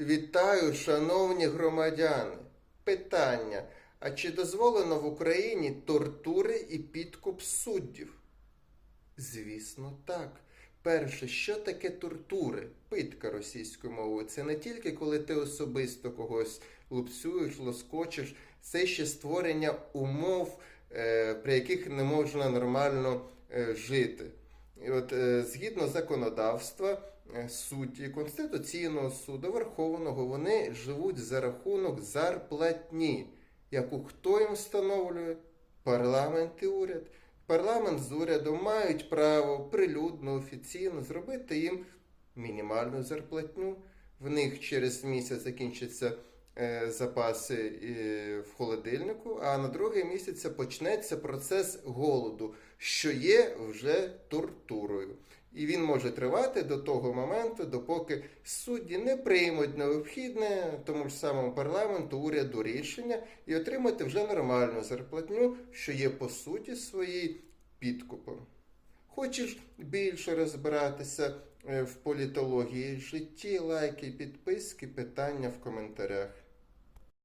Вітаю, шановні громадяни. Питання: а чи дозволено в Україні тортури і підкуп суддів? Звісно, так. Перше, що таке тортури? Питка російською мовою. Це не тільки коли ти особисто когось лупцюєш, лоскочиш, це ще створення умов, е, при яких не можна нормально е, жити. І от е, згідно законодавства, судді Конституційного суду Верховного вони живуть за рахунок зарплатні, яку хто їм встановлює? Парламент і уряд. Парламент з урядом мають право прилюдно, офіційно зробити їм мінімальну зарплатню. В них через місяць закінчаться е, запаси е, в холодильнику, а на другий місяць почнеться процес голоду, що є вже тортурою. І він може тривати до того моменту, допоки судді не приймуть необхідне тому ж самому парламенту, уряду рішення і отримати вже нормальну зарплатню, що є по суті своїй підкупом. Хочеш більше розбиратися е, в політології житті, лайки, підписки, питання в коментарях.